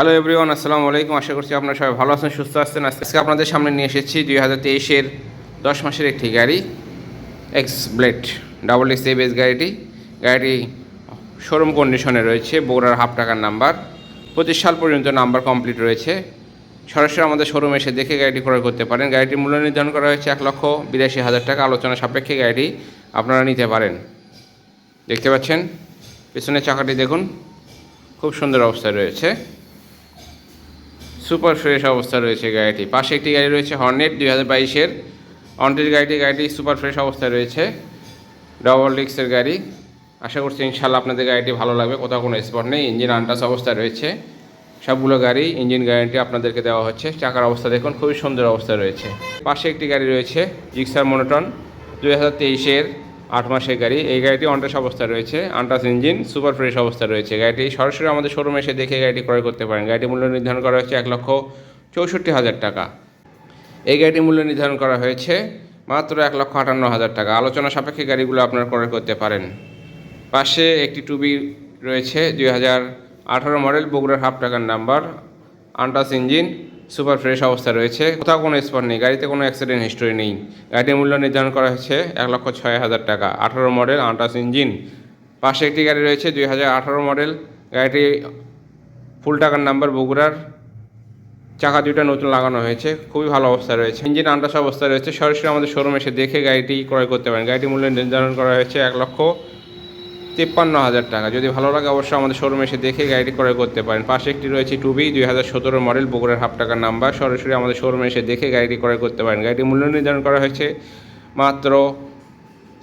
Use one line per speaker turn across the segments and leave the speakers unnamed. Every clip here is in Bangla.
হ্যালো এভরিওয়ান আসসালামু আলাইকুম। আশা করছি আপনারা সবাই ভালো আছেন, সুস্থ আছেন। আজকে আপনাদের সামনে নিয়ে এসেছি দুই হাজার তেইশের দশ মাসের একটি গাড়ি X blade double X ABS গাড়িটি। গাড়িটি শোরুম কন্ডিশনে রয়েছে, বগুড়ার হাফ টাকার নাম্বার। পঁচিশ সাল পর্যন্ত নাম্বার কমপ্লিট রয়েছে। সরাসরি আমাদের শোরুমে এসে দেখে গাড়িটি ক্রয় করতে পারেন। গাড়িটির মূল্য নির্ধারণ করা হয়েছে এক লক্ষ বিরাশি হাজার টাকা। আলোচনা সাপেক্ষে গাড়িটি আপনারা নিতে পারেন। দেখতে পাচ্ছেন, পেছনের চাকাটি দেখুন, খুব সুন্দর অবস্থায় রয়েছে। সুপার ফ্রেশ অবস্থা রয়েছে গাড়িটি। পাশে একটি গাড়ি রয়েছে হর্নেট দুই হাজার বাইশের। অনটের গাড়িটি গাড়িটি সুপার ফ্রেশ অবস্থায় রয়েছে। ডবল ডিক্সের গাড়ি। আশা করছি ইনশাল্লাহ আপনাদের গাড়িটি ভালো লাগবে, কোথাও কোনো স্পট নেই। ইঞ্জিন আনটাস অবস্থায় রয়েছে। সবগুলো গাড়ি ইঞ্জিন গ্যারান্টি আপনাদেরকে দেওয়া হচ্ছে। চাকার অবস্থা দেখুন, খুবই সুন্দর অবস্থা রয়েছে। পাশে একটি গাড়ি রয়েছে জিক্সার মনোটন দুই হাজার তেইশের। আট মাসের গাড়ি। এই গাড়িটি অনটাস অবস্থা রয়েছে আনটাস ইঞ্জিন, সুপার ফ্রেশ অবস্থা রয়েছে। গাড়িটি সরাসরি আমাদের শোরুমে এসে দেখে গাড়িটি ক্রয় করতে পারেন। গাড়িটির মূল্য নির্ধারণ করা হয়েছে এক লক্ষ চৌষট্টি হাজার টাকা। এই গাড়িটির মূল্য নির্ধারণ করা হয়েছে মাত্র এক লক্ষ আটান্ন হাজার টাকা। আলোচনা সাপেক্ষে গাড়িগুলো আপনারা ক্রয় করতে পারেন। পাশে একটি টুবি রয়েছে দুই হাজার আঠারো মডেল, বগুড়ার হাফ টাকার নাম্বার আন্টাস ইঞ্জিন। সুপার ফ্রেশ অবস্থা রয়েছে। কোথাও কোনো স্পট নেই। গাড়িতে কোনো অ্যাক্সিডেন্ট হিস্টোরি নেই। গাড়িটির মূল্য নির্ধারণ করা হয়েছে এক লক্ষ ছয় হাজার টাকা। আঠারো মডেল আন্টাস ইঞ্জিন। পাশে একটি গাড়ি রয়েছে দুই হাজার আঠারো মডেল গাড়িটি ফুল টাকার নাম্বার বগুড়ার। চাকা দুইটা নতুন লাগানো হয়েছে। খুবই ভালো অবস্থা রয়েছে। ইঞ্জিন আন্টাস অবস্থা রয়েছে। সরাসরি আমাদের শোরুম এসে দেখে গাড়িটি ক্রয় করতে পারেন। গাড়িটির মূল্য নির্ধারণ করা হয়েছে এক লক্ষ তিপ্পান্ন হাজার টাকা। যদি ভালো লাগে অবশ্যই আমাদের শোরুমে এসে দেখে গাড়িটি ক্রয় করতে পারেন। পাশে একটি রয়েছে টুবি দুই হাজার সতেরো মডেল বগুড়ার হাফ টাকার নাম্বার সরাসরি আমাদের শোরুমে এসে দেখে গাড়িটি ক্রয় করতে পারেন। গাড়িটির মূল্য নির্ধারণ করা হয়েছে মাত্র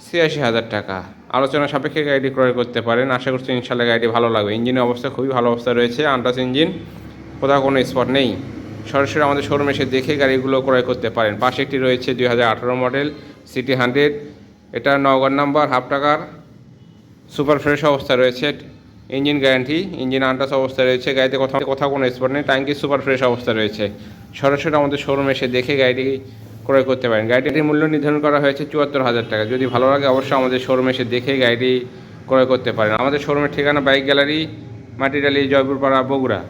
ছিয়াশি হাজার টাকা। আলোচনা সাপেক্ষে গাড়িটি ক্রয় করতে পারেন। আশা করছি ইনশাল্লাহ গাড়িটি ভালো লাগবে। ইঞ্জিনের অবস্থা খুবই ভালো অবস্থা রয়েছে। আন্টাস ইঞ্জিন, কোথাও কোনো স্পট নেই। সরাসরি আমাদের শোরুমে এসে দেখে গাড়িগুলো ক্রয় করতে পারেন। পাশে একটি রয়েছে দুই হাজার আঠারো মডেল সিটি হান্ড্রেড এটা নগর নাম্বার হাফ টাকার। সুপার ফ্রেশ অবস্থা রয়েছে, ইঞ্জিন গ্যারান্টি, ইঞ্জিন আন্টাস অবস্থা রয়েছে, গাড়িতে কোথাও কোথাও কোনো স্পট নেই ট্যাঙ্কি সুপার ফ্রেশ অবস্থা রয়েছে। সরাসরি আমাদের শোরুমে এসে দেখে গাড়িটি ক্রয় করতে পারেন। গাড়িটির মূল্য নির্ধারণ করা হয়েছে চুয়াত্তর হাজার টাকা। যদি ভালো লাগে অবশ্যই আমাদের শোরুমে এসে দেখে গাড়িটি ক্রয় করতে পারেন। আমাদের শোরুমের ঠিকানা বাইক গ্যালারি, মাটিডালি, জয়পুরপাড়া, বগুড়া।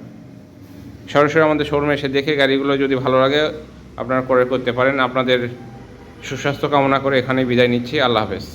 সরাসরি আমাদের শোরুমে এসে দেখে গাড়িগুলো যদি ভালো লাগে আপনারা ক্রয় করতে পারেন। আপনাদের সুস্বাস্থ্য কামনা করে এখানেই বিদায় নিচ্ছি। আল্লাহ হাফেজ।